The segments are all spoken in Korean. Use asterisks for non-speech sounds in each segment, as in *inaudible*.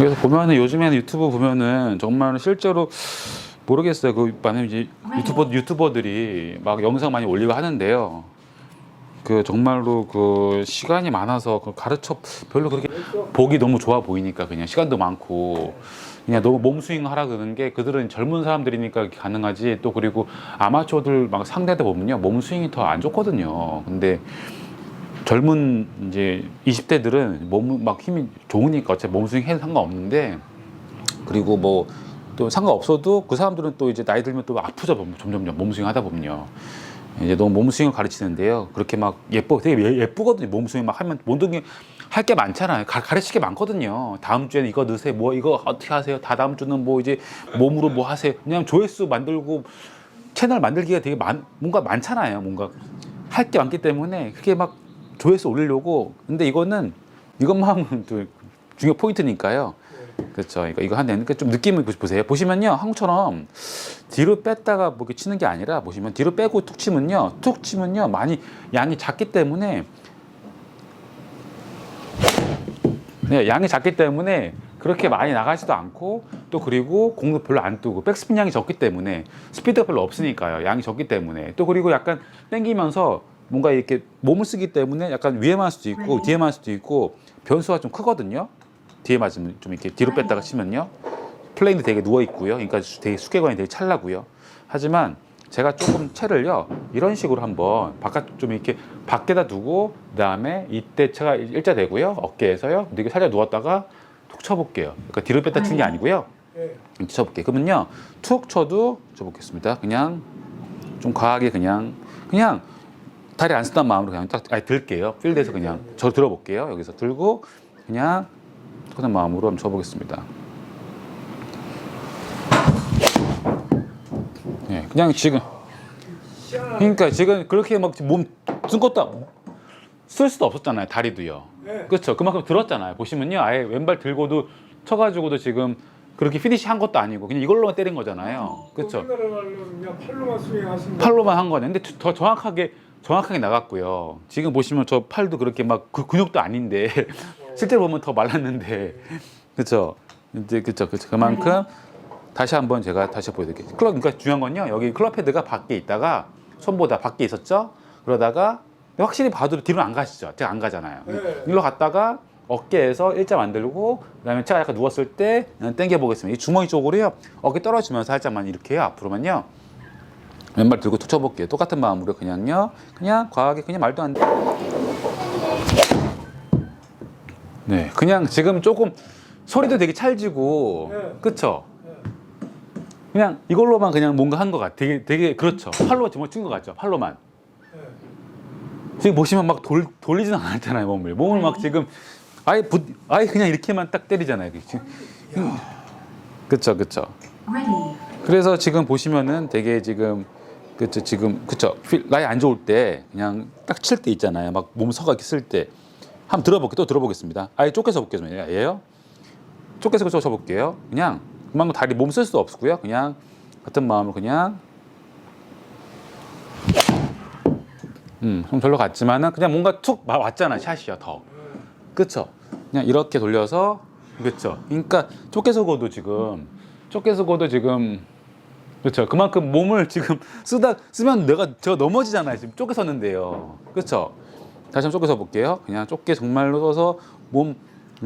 그래서 보면은 요즘에는 유튜브 보면은 정말 실제로 모르겠어요. 그 많은 이제 유튜버 유튜버들이 막 영상 많이 올리고 하는데요. 그 정말로 그 시간이 많아서 그 가르쳐 별로 그렇게 보기 너무 좋아 보이니까 그냥 시간도 많고 그냥 너무 몸스윙 하라 그러는 게 그들은 젊은 사람들이니까 가능하지 또 그리고 아마추어들 막 상대다 보면요 몸스윙이 더 안 좋거든요. 근데 젊은 이제 20대들은 몸 막 힘이 좋으니까 어차피 몸스윙 해도 상관없는데 그리고 뭐 또 상관없어도 그 사람들은 또 이제 나이 들면 또 아프죠. 점점점 몸스윙 하다 보면요. 이제 너무 몸스윙을 가르치는데요. 그렇게 막 예뻐 되게 예- 예쁘거든요. 몸스윙 막 하면 모든 게할 게 많잖아요. 가, 가르칠 게 많거든요. 다음 주에는 이거 넣으세요. 뭐 이거 어떻게 하세요? 다 다음 주는 뭐 이제 몸으로 뭐 하세요? 그냥 조회수 만들고 채널 만들기가 되게 많 뭔가 많잖아요. 뭔가 할 게 많기 때문에 그게 막 조회수 올리려고 근데 이거는 이것만 또 중요 포인트니까요. 그렇죠. 이거 이거 하는 그러니까 좀 느낌을 보세요. 보시면요, 한국처럼 뒤로 뺐다가 뭐 이렇게 치는 게 아니라 보시면 뒤로 빼고 툭 치면요, 툭 치면요 많이 양이 작기 때문에 네, 양이 작기 때문에 그렇게 많이 나가지도 않고 또 그리고 공도 별로 안 뜨고 백스핀 양이 적기 때문에 스피드가 별로 없으니까요. 양이 적기 때문에 또 그리고 약간 땡기면서 뭔가 이렇게 몸을 쓰기 때문에 약간 위에 맞을 수도 있고 뒤에 맞을 수도 있고 변수가 좀 크거든요. 뒤에 맞으면 좀 이렇게 뒤로 뺐다가 치면요. 플레인도 되게 누워 있고요. 그러니까 되게 수계관이 되게 찰나고요. 하지만 제가 조금 채를요. 이런 식으로 한번 바깥 좀 이렇게 밖에다 두고 그다음에 이때 채가 일자 되고요. 어깨에서요. 근데 이게 살짝 누웠다가 툭 쳐볼게요. 그러니까 뒤로 뺐다 친게 아니고요. 예. 이렇게 쳐볼게요. 그러면요. 툭 쳐도 쳐보겠습니다. 그냥 좀 과하게 그냥 그냥 다리 안 쓰던 마음으로 그냥 딱 아니 들게요. 필드에서 그냥 저 들어볼게요. 여기서 들고 그냥 하는 마음으로 한번 쳐보겠습니다. 예, 그냥 지금. 그러니까 지금 그렇게 막몸쓴 것도 쓸 수도 없었잖아요 다리도요. 네. 그렇죠. 그만큼 들었잖아요. 보시면요 아예 왼발 들고도 쳐가지고도 지금 그렇게 피니시 한 것도 아니고 그냥 이걸로만 때린 거잖아요. 그렇죠. 팔로만 스윙하신 거. 팔로만 한 거네. 근데 더 정확하게 정확하게 나갔고요. 지금 보시면 저 팔도 그렇게 막 그 근육도 아닌데 *laughs* 실제로 보면 더 말랐는데. 그렇죠 이제 그렇죠 그만큼 다시 한번 제가 다시 보여드릴게요. 클럽 그러니까 중요한 건요. 여기 클럽 헤드가 밖에 있다가 손보다 밖에 있었죠? 그러다가 확실히 봐도 뒤로 안 가시죠? 제가 안 가잖아요. 네. 일로 갔다가 어깨에서 일자 만들고 그다음에 제가 약간 누웠을 때 당겨 보겠습니다. 이 주머니 쪽으로요. 어깨 떨어지면서 살짝만 이렇게 앞으로만요 왼발 들고 툭 쳐볼게요. 똑같은 마음으로 그냥요. 그냥 과하게 그냥 말도 안 돼. 네 그냥 지금 조금 소리도 되게 찰지고 네. 그쵸? 네. 그냥 이걸로만 그냥 뭔가 한 것 같아. 되게 되게 그렇죠. 팔로 정말 친것 같죠? 팔로만. 네. 지금 보시면 막 돌, 돌리지는 않았잖아요 몸을. 몸을 막 지금 아예 부, 아예 그냥 이렇게만 딱 때리잖아요 그쵸 그쵸. 그래서 지금 보시면은 되게 지금 그쵸 지금 그쵸. 필- 라이 안 좋을 때 그냥 딱 칠 때 있잖아요. 막 몸 서가 쓸 때. 한번 들어볼게요 또 들어보겠습니다. 아예 쫓겨서 볼게요 예요? 쫓겨서 쫓아 볼게요. 그냥 그만큼 다리 몸 쓸 수 없고요. 그냥 같은 마음으로 그냥. 음, 좀 별로 같지만은 그냥 뭔가 툭 마- 왔잖아 샷이야 더. 그쵸? 그냥 이렇게 돌려서 그쵸. 그러니까 쫓겨서 고도 지금 쫓겨서 고도 지금 그렇죠. 그만큼 몸을 지금 *laughs* 쓰다 쓰면 내가 제가 넘어지잖아요. 지금 쫓겨 섰는데요. 그렇죠. 다시 한번 쫓겨 서 볼게요. 그냥 쫓게 정말로 서서 몸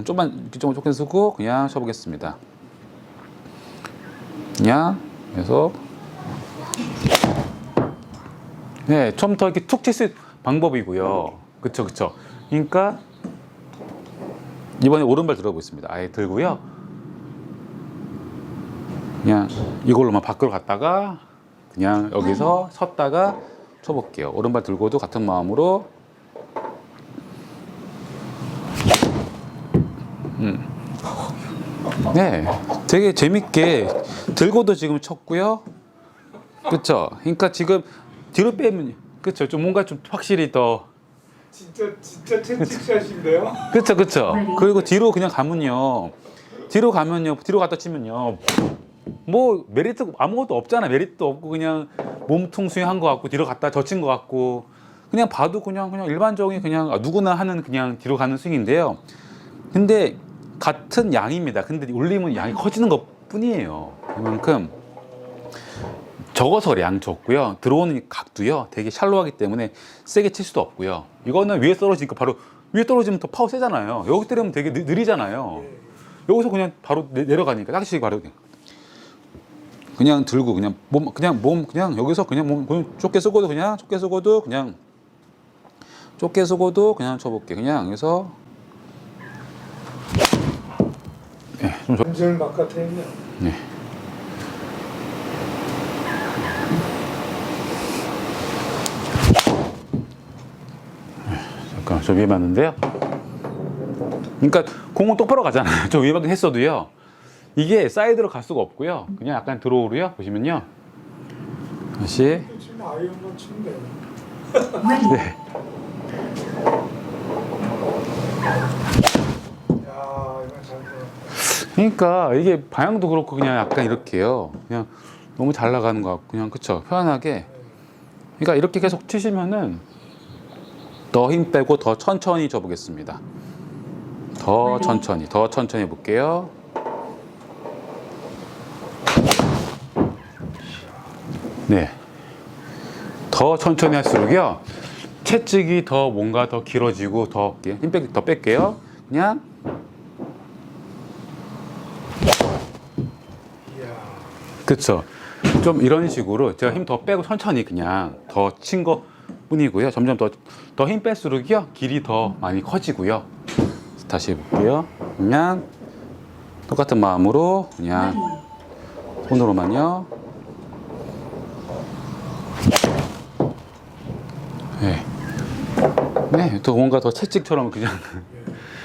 좀만 좀 쫓겨 서고 그냥 쳐보겠습니다. 그냥 계속 네, 처음부터 이렇게 툭 있는 방법이고요. 그렇죠, 그렇죠. 그러니까 이번에 오른발 들어보겠습니다. 아예 들고요. 그냥 이걸로만 밖으로 갔다가 그냥 여기서 섰다가 쳐볼게요. 오른발 들고도 같은 마음으로 음. 네, 되게 재밌게 들고도 지금 쳤고요. 그쵸? 그러니까 지금 뒤로 빼면 그쵸? 좀 뭔가 좀 확실히 더 진짜 진짜 채찍샷인데요. *laughs* 그쵸 그쵸 그리고 뒤로 그냥 가면요 뒤로 가면요 뒤로 갔다 치면요 뭐 메리트 아무것도 없잖아 메리트도 없고 그냥 몸통 스윙한 것 같고 뒤로 갔다 젖힌 것 같고 그냥 봐도 그냥 그냥 일반적인 그냥 아, 누구나 하는 그냥 뒤로 가는 스윙인데요 근데 같은 양입니다. 근데 올리면 양이 커지는 것 뿐이에요. 그만큼 적어서 양 적고요. 들어오는 각도요. 되게 샬로하기 때문에 세게 칠 수도 없고요. 이거는 위에 떨어지니까 바로 위에 떨어지면 더 파워 세잖아요. 여기 때리면 되게 느, 느리잖아요. 여기서 그냥 바로 내, 내려가니까 딱지 바로 그냥. 들고 그냥 몸 그냥 몸 그냥 여기서 그냥 몸 그냥 좁게 쓰고도 그냥 좁게 쓰고도 그냥 좁게 쓰고도 그냥 쳐볼게. 그냥 여기서 예, 좀 좁- 완전 바깥에 있네요. 네. 잠깐 저 위에 맞는데요. 그러니까 공은 똑바로 가잖아요. *laughs* 저 위에 맞긴 했어도요. 이게 사이드로 갈 수가 없고요. 그냥 약간 들어오고요. 보시면요. 다시. 네. 그러니까 이게 방향도 그렇고 그냥 약간 이렇게요. 그냥 너무 잘 나가는 것 같고 그냥 그쵸 편안하게. 그러니까 이렇게 계속 치시면은 더 힘 빼고 더 천천히 쳐보겠습니다. 더 천천히, 더 천천히 해볼게요. 네. 더 천천히 할수록요. 채찍이 더 뭔가 더 길어지고 더힘 빼, 더 뺄게요. 그냥. 그쵸. 좀 이런 식으로 제가 힘 더 빼고 천천히 그냥 더친거 뿐이고요. 점점 더, 더 힘 뺄수록요. 길이 더 많이 커지고요. 다시 해볼게요. 그냥 똑같은 마음으로 그냥 손으로만요. 네. 네, 또 뭔가 더 채찍처럼 그냥.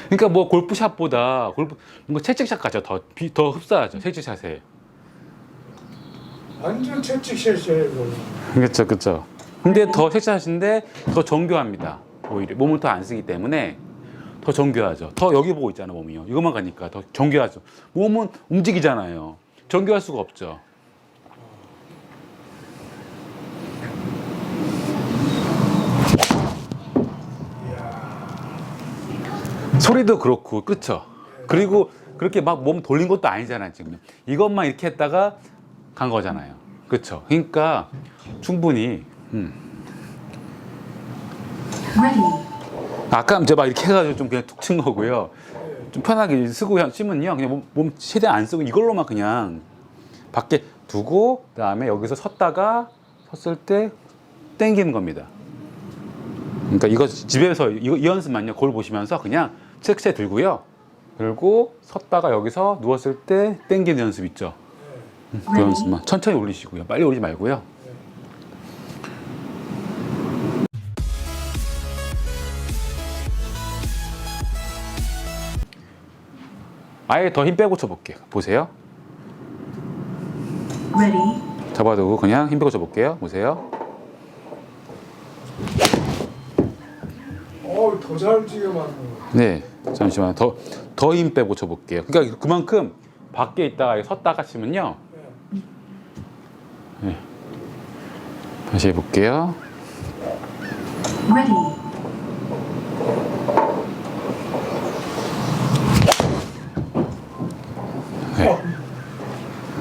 그러니까 뭐 골프샷보다 골프 뭔가 채찍샷 같죠. 더, 비- 더 흡사하죠. 채찍샷에. 완전 채찍샷이에요, 이거. 그렇죠, 그렇죠. 근데 더 섹시하신데 더 정교합니다. 오히려 몸을 더 안 쓰기 때문에 더 정교하죠. 더 여기 보고 있잖아 몸이요. 이것만 가니까 더 정교하죠. 몸은 움직이잖아요. 정교할 수가 없죠. 소리도 그렇고, 그렇죠. 그리고 그렇게 막 몸 돌린 것도 아니잖아요 지금. 이것만 이렇게 했다가 간 거잖아요. 그렇죠. 그러니까 충분히 음. 아까 이제 막 이렇게 해가지고 좀 그냥 툭 친 거고요. 좀 편하게 쓰고 그냥 치면요. 그냥 몸, 몸 최대한 안 쓰고 이걸로만 그냥 밖에 두고 그 다음에 여기서 섰다가 섰을 때 땡기는 겁니다. 그러니까 이거 집에서 이거 이 연습만요. 거울 보시면서 그냥 책세 들고요. 들고 섰다가 여기서 누웠을 때 땡기는 연습 있죠. 음, 그 연습만 천천히 올리시고요. 빨리 올리지 말고요. 아예 더 힘 빼고 쳐볼게요. 보세요. 잡아두고 그냥 힘 빼고 쳐볼게요. 보세요. 어우, 더잘 지게 맞는 거. 네, 잠시만 더 더 힘 빼고 쳐볼게요. 그러니까 그만큼 밖에 있다가 섰다가 치면요. 네. 다시 해볼게요. Ready.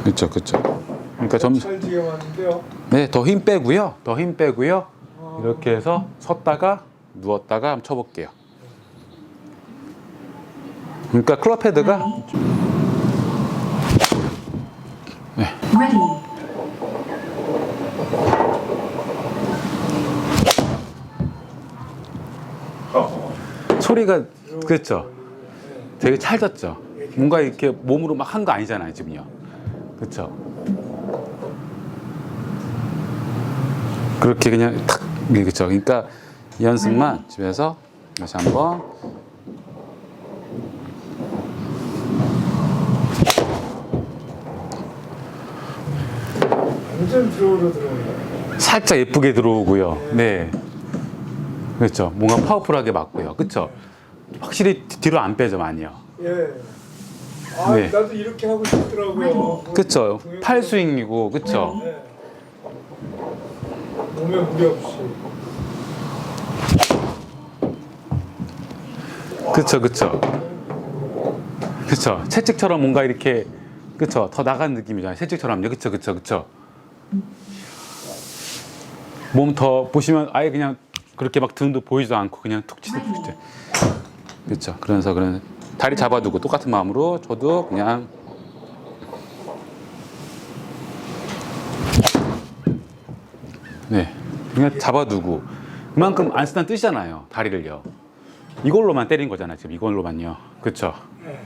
그렇죠, 그렇죠. 그러니까 점, 잘. 네, 더 힘 빼고요. 더 힘 빼고요. 이렇게 해서 섰다가 누웠다가 한번 쳐볼게요. 그러니까 클럽 헤드가 Ready. 소리가 그렇죠. 되게 찰졌죠. 뭔가 이렇게 몸으로 막 한 거 아니잖아요, 지금요. 그렇죠. 그렇게 그냥 탁 그렇죠. 그러니까 이 연습만 집에서 다시 한번 완전 들어오려 들어오네. 살짝 예쁘게 들어오고요. 네. 그렇죠. 뭔가 파워풀하게 맞고요. 그렇죠. 확실히 뒤- 뒤로 안 빼죠, 많이요. 예. 아, 네. 나도 이렇게 하고 싶더라고요. 그렇죠. 팔 스윙이고, 그렇죠. 네. 몸에 무리 없이. 그렇죠, 그렇죠. 그쵸. 채찍처럼 뭔가 이렇게 그쵸. 더 나가는 느낌이잖아요. 채찍처럼요. 그쵸 그쵸 그쵸. 몸 더 보시면 아예 그냥 그렇게 막 등도 보이지도 않고 그냥 툭 치듯 그쵸 그쵸. 그러면서 그런 다리 잡아두고 똑같은 마음으로 저도 그냥. 네. 그냥 잡아두고. 그만큼 안 쓰는 뜻이잖아요. 다리를요 이걸로만 때린 거잖아요 지금 이걸로만요 그쵸 네.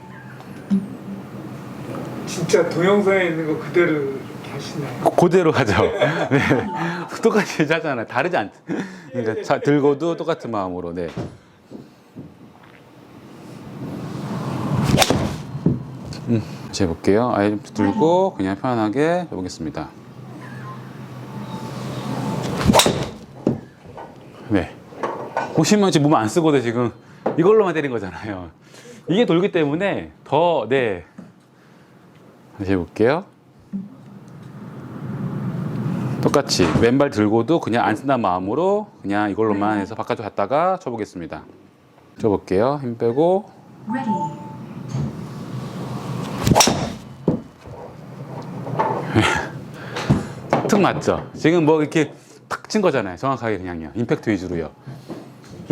진짜 동영상에 있는 거 그대로 이렇게 하시네요. 그대로 하죠. 네. *laughs* 똑같이 하잖아요. 다르지 않. 그러니까 자, 들고도 똑같은 마음으로. 네. 음, 다시 해볼게요. 아예 좀 들고 그냥 편안하게 해보겠습니다. 네. 보시면 지금 몸 안 쓰고도 지금 이걸로만 때린 거잖아요. 이게 돌기 때문에 더, 네. 다시 해볼게요. 똑같이 왼발 들고도 그냥 안 쓴다는 마음으로 그냥 이걸로만 해서 바깥으로 갔다가 쳐보겠습니다. 쳐볼게요. 힘 빼고. *laughs* 툭 맞죠? 지금 뭐 이렇게 탁 친 거잖아요. 정확하게 그냥요. 임팩트 위주로요.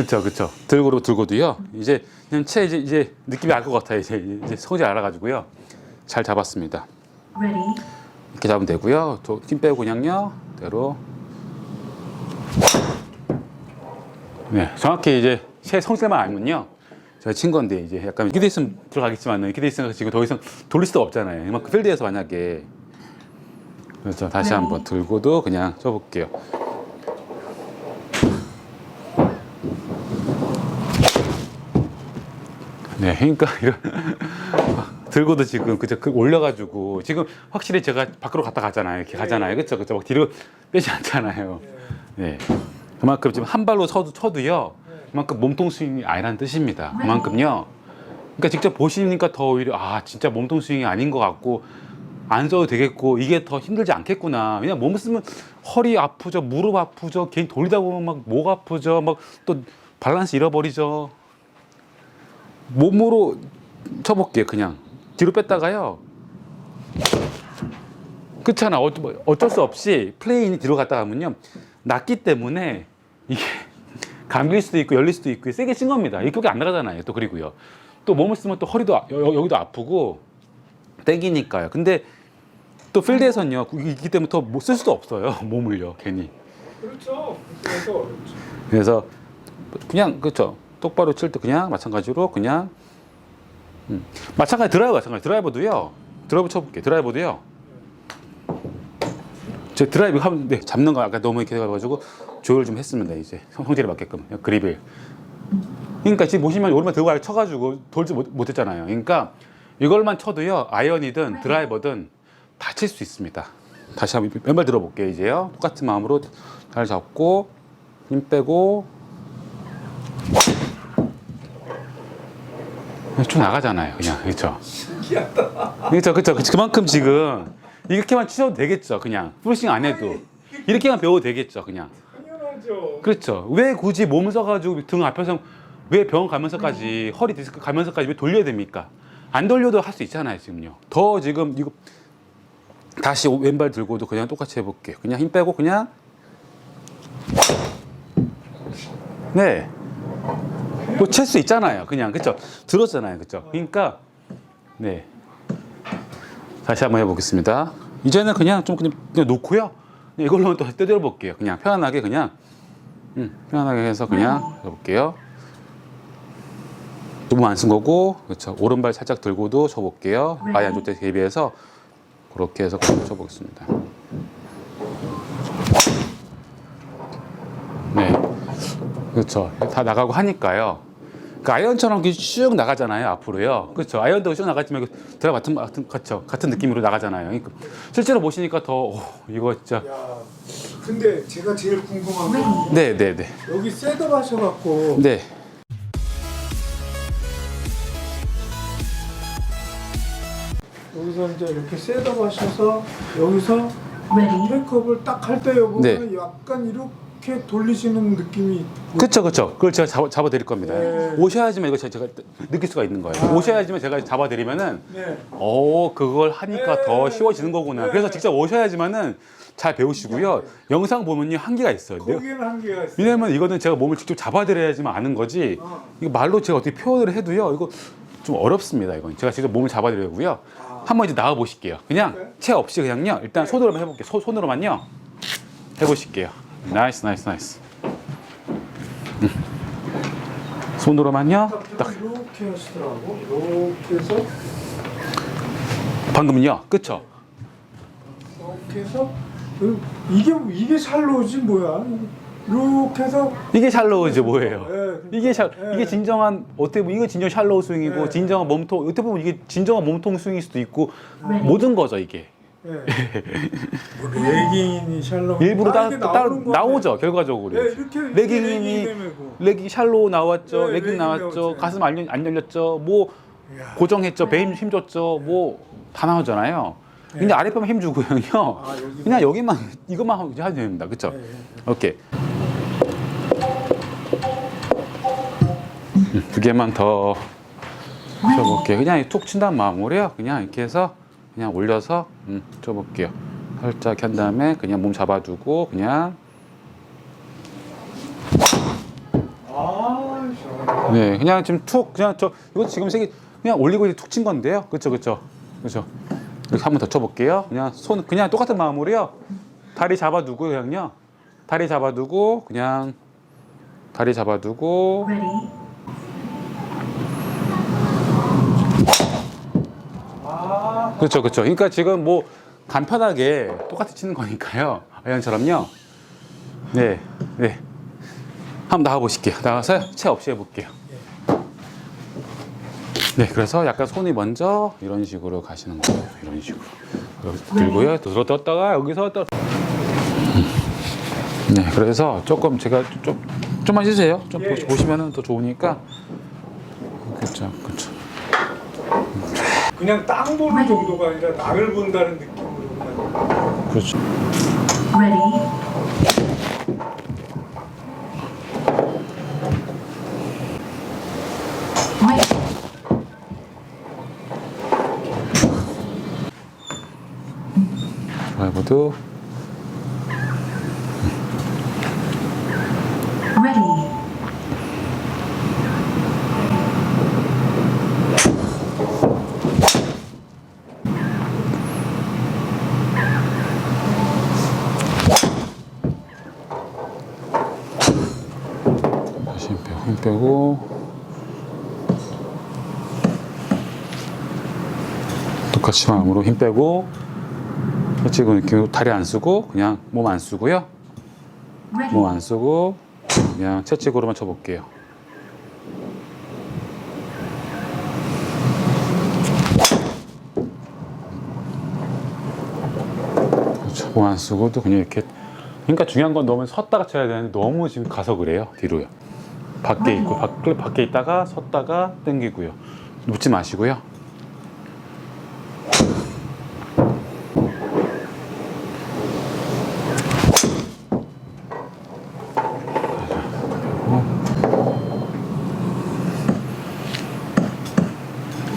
그렇죠, 그렇죠. 들고로 들고도요. 이제 그냥 채 이제, 이제 느낌이 알 것 같아요. 이제 이제 성질 알아가지고요. 잘 잡았습니다. Ready. 이렇게 잡으면 되고요. 또힘 빼고 그냥요. 대로. 네, 정확히 이제 새 성질만 알면요. 제가 친 건데 이제 약간 이렇게 돼 있으면 들어가겠지만 이렇게 돼 있으면 지금 더 이상 돌릴 수가 없잖아요. 이만큼 필드에서 만약에 그래서 다시 네. 한번 들고도 그냥 쳐볼게요. 그러니까 이거 *laughs* 들고도 지금 그저 그 올려가지고 지금 확실히 제가 밖으로 갔다 가잖아요. 이렇게 가잖아요. 그렇죠, 그렇죠. 막 뒤로 빼지 않잖아요. 네, 그만큼 지금 한 발로 쳐도 쳐도요. 그만큼 몸통 스윙이 아니라는 뜻입니다. 그만큼요. 그러니까 직접 보시니까 더 오히려 아 진짜 몸통 스윙이 아닌 것 같고 안 써도 되겠고 이게 더 힘들지 않겠구나. 왜냐 몸 쓰면 허리 아프죠, 무릎 아프죠, 괜히 돌리다 보면 막 목 아프죠, 막 또 밸런스 잃어버리죠. 몸으로 쳐볼게요, 그냥 뒤로 뺐다가요. 그렇잖아. 어, 뭐 어쩔 수 없이 플레인이 뒤로 갔다 가면요 낮기 때문에 이게 *laughs* 감길 수도 있고 열릴 수도 있고 세게 친 겁니다. 이렇게 안 나가잖아요. 또 그리고요. 또 몸을 쓰면 또 허리도 아- 여, 여기도 아프고 땡기니까요. 근데 또 필드에서는요 이기 때문에 더 못 쓸 수도 없어요. *laughs* 몸을요 괜히. 그렇죠. 그래서. 그래서 그냥 그렇죠. 똑바로 칠 때 그냥 마찬가지로 그냥 음. 마찬가지 드라이버 마찬가지 드라이버도요. 드라이버 쳐볼게. 드라이버도요. 제 드라이브 하면 네, 잡는 거 아까 너무 이렇게 해가지고 조율 좀 했습니다. 이제 성- 성질에 맞게끔 그립을. 그러니까 지금 보시면 오른발 들고 발 쳐가지고 돌지 못, 못했잖아요. 그러니까 이걸만 쳐도요 아이언이든 드라이버든 다 칠 수 있습니다. 다시 한번 왼발 들어볼게요 이제요. 똑같은 마음으로 잘 잡고 힘 빼고 쭉 나가잖아요. 그냥 그렇죠. 신기하다. 그렇죠, 그렇죠. 그만큼 지금 이렇게만 치셔도 되겠죠. 그냥 풀싱 안 해도 이렇게만 배워도 되겠죠. 그냥 당연하죠. 그렇죠. 왜 굳이 몸을 써가지고 등 앞에서 왜 병원 가면서까지 허리 디스크 가면서까지 왜 돌려야 됩니까? 안 돌려도 할 수 있잖아요. 지금요. 더 지금 이거 다시 왼발 들고도 그냥 똑같이 해볼게요. 그냥 힘 빼고 그냥 네. 뭐 칠 수 있잖아요. 그냥 그렇죠. 들었잖아요. 그렇죠. 그러니까 네. 다시 한번 해보겠습니다. 이제는 그냥 좀 그냥, 그냥 놓고요. 그냥 이걸로 또 떼들어 볼게요. 그냥 편안하게 그냥 음, 편안하게 해서 그냥 해볼게요. 너무 안 쓴 거고 그렇죠. 오른발 살짝 들고도 쳐볼게요. 아예 안좋때 대비해서 그렇게 해서 쳐보겠습니다. 네, 그렇죠. 다 나가고 하니까요. 그 아이언처럼 이렇게 쭉 나가잖아요 앞으로요. 그렇죠. 아이언도 쭉 나갔지만 그 드라 같은 같은 같죠. 같은 느낌으로 나가잖아요. 그러니까 실제로 보시니까 더 오, 이거 진짜 야, 근데 제가 제일 궁금한 건 네, 네, 네, 여기 셋업 하셔갖고 네. 여기서 이제 이렇게 셋업 하셔서 여기서. 백업을 딱 할 때 여보면 네. 약간 이렇게 이렇게 돌리시는 느낌이 그쵸 그쵸 그걸 제가 잡아, 잡아 드릴 겁니다 네. 오셔야지만 이거 제가 느낄 수가 있는 거예요 아. 오셔야지만 제가 잡아 드리면은 네. 오 그걸 하니까 네. 더 쉬워지는 거구나 네. 그래서 직접 오셔야지만은 잘 배우시고요 영상 보면요 한계가 있어요 거기에는 한계가 있어요. 왜냐면 이거는 제가 몸을 직접 잡아 드려야지만 아는 거지 어. 이거 말로 제가 어떻게 표현을 해도요 이거 좀 어렵습니다 이건 제가 직접 몸을 잡아 드리고요 아. 한번 이제 나와 보실게요 그냥 네. 채 없이 그냥요 일단 손으로만 해볼게요 손- 손으로만요 해보실게요 나이스 나이스 나이스 음. 손으로만요 딱 이렇게 하시더라고. 이렇게 해서 방금요 그쵸 이렇게 해서 그 이게 이게 샬로우지 뭐야? 이렇게 해서 이게 샬로우지 뭐예요 네, 이게 샬 네. 이게 진정한 어떻게 보면 이게 진정 샬로우 스윙이고 네. 진정한 몸통 어떻게 보면 이게 진정한 몸통 스윙일 수도 있고 네. 모든 거죠 이게 예. 뭐 레깅이 샬로우 일부러 아, 따, 따. 나오죠 결과적으로 네, 이렇게 레깅이 레깅이 레깅 샬로우 나왔죠 네, 레깅 레깅 나왔죠 나왔죠. 가슴 안, 열- 안 열렸죠 뭐 이야. 고정했죠 배힘 힘 줬죠 뭐 다 나오잖아요 근데 네. 아랫배만 힘 주고요 아, 여기만. 그냥 여기만 이것만 하면 됩니다 그쵸 예, 예. 오케이 음, 두 개만 더 쳐볼게요 그냥 툭 친다는 마음으로요 그냥 이렇게 해서 그냥 올려서 음, 쳐볼게요. 살짝 한 다음에 그냥 몸 잡아두고 그냥. 네 그냥 지금 툭 그냥 저 이거 지금 세게 그냥 올리고 이제 툭 친 건데요. 그쵸 그쵸. 그쵸. 이렇게 한번 더 쳐볼게요. 그냥 손 그냥 똑같은 마음으로요. 다리 잡아두고 그냥요. 다리 잡아두고 그냥. 다리 잡아두고 Ready, 아, 그렇죠, 그렇죠. 그러니까 지금 뭐 간편하게 똑같이 치는 거니까요. 아연처럼요. 네, 네. 한번 나가 보실게요. 나가서 채 없이 해볼게요. 네, 그래서 약간 손이 먼저 이런 식으로 가시는 거예요. 이런 식으로. 들고요. 들어 떴다가 여기서 또. 네, 그래서 조금 제가 좀 좀만 쉬세요. 좀 예, 보- 예. 보시면은 더 좋으니까. 그렇죠, 그렇죠. 그냥 땅 보는 정도가 아니라 나를 본다는 느낌으로 그냥. 그렇죠. 드라이버도 ready, 다시 빼고 똑같이 마음으로 힘 빼고 지금 이렇게 다리 안 쓰고 그냥 몸 안 쓰고요. 몸 안 쓰고 그냥 채찍으로만 쳐볼게요. 그렇죠. 몸안 쓰고 또 그냥 이렇게. 그러니까 중요한 건 너무 섰다가 쳐야 되는데 너무 지금 가서 그래요 뒤로요 밖에 있고 밖, 밖에 있다가 섰다가 당기고요. 눕지 마시고요.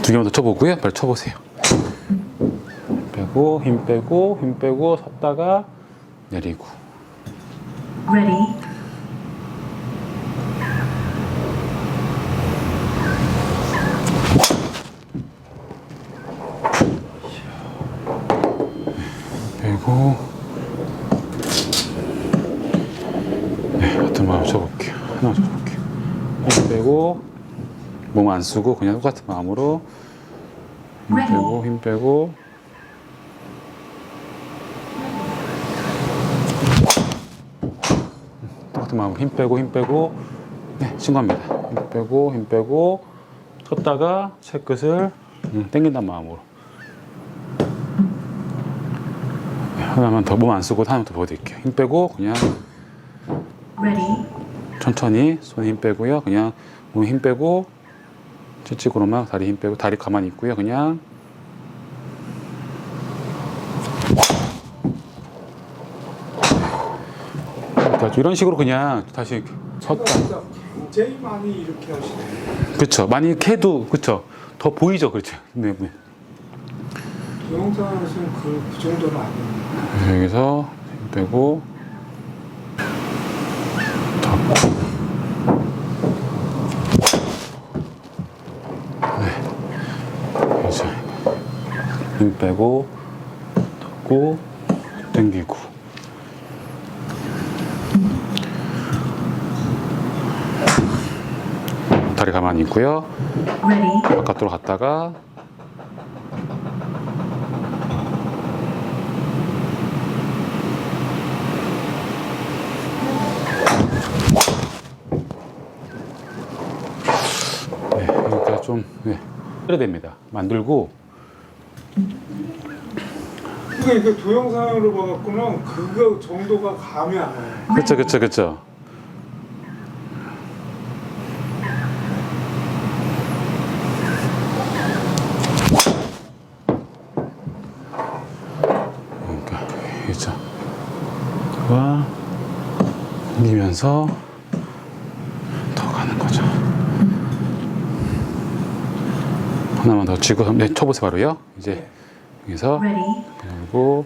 두 개만 더 쳐보고요. 빨리 쳐보세요. 빼고 힘 빼고 힘 빼고 섰다가 내리고. Ready, 빼고 네 같은 마음 하나 쳐볼게요 힘 빼고 몸 안 쓰고 그냥 똑같은 마음으로 힘 빼고 힘 빼고 똑같은 마음으로 힘 빼고 힘 빼고. 네 신고합니다. 힘 빼고 힘 빼고. 쳤다가 채 끝을 음, 당긴다는 마음으로. 네, 하나만 더 몸 안 쓰고 하나만 더 보여드릴게요. 힘 빼고 그냥 ready, 천천히 손 힘 빼고요. 그냥 몸 힘 빼고 채찍으로만 다리 힘 빼고 다리 가만히 있고요. 그냥. 이런 식으로 그냥 다시 섰다. 굉장히 많이 이렇게 하시네요. 그렇죠. 많이 캐도 그렇죠. 더 보이죠, 그렇죠. 네, 네. 동영상에서는 그, 그 정도는 아닙니다. 여기서 빼고 덮고 네 그렇죠 힘 빼고 덮고 당기고. 다리 가만히 있고요. 바깥으로 갔다가 네, 좀 네, 해야 됩니다. 만들고 그러니까 이거 동영상으로 봐갖고는 그거 정도가 감이 안 와요. 그렇죠, 그렇죠, 그렇죠. 그러니까 그렇죠. 와 옮기면서 더 가는 거죠. 하나만 더 쥐고 네, 쳐보세요 바로요. 이제 여기서 ready, 그리고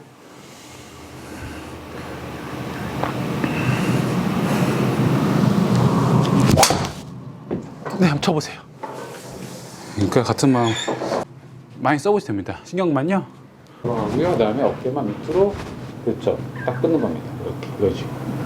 네, 한번 쳐보세요. 그러니까 같은 마음 많이 써보시면 됩니다. 신경만요. 그다음에 어깨만 밑으로 그렇죠. 딱 끊는 겁니다. 이렇게 이런 식으로.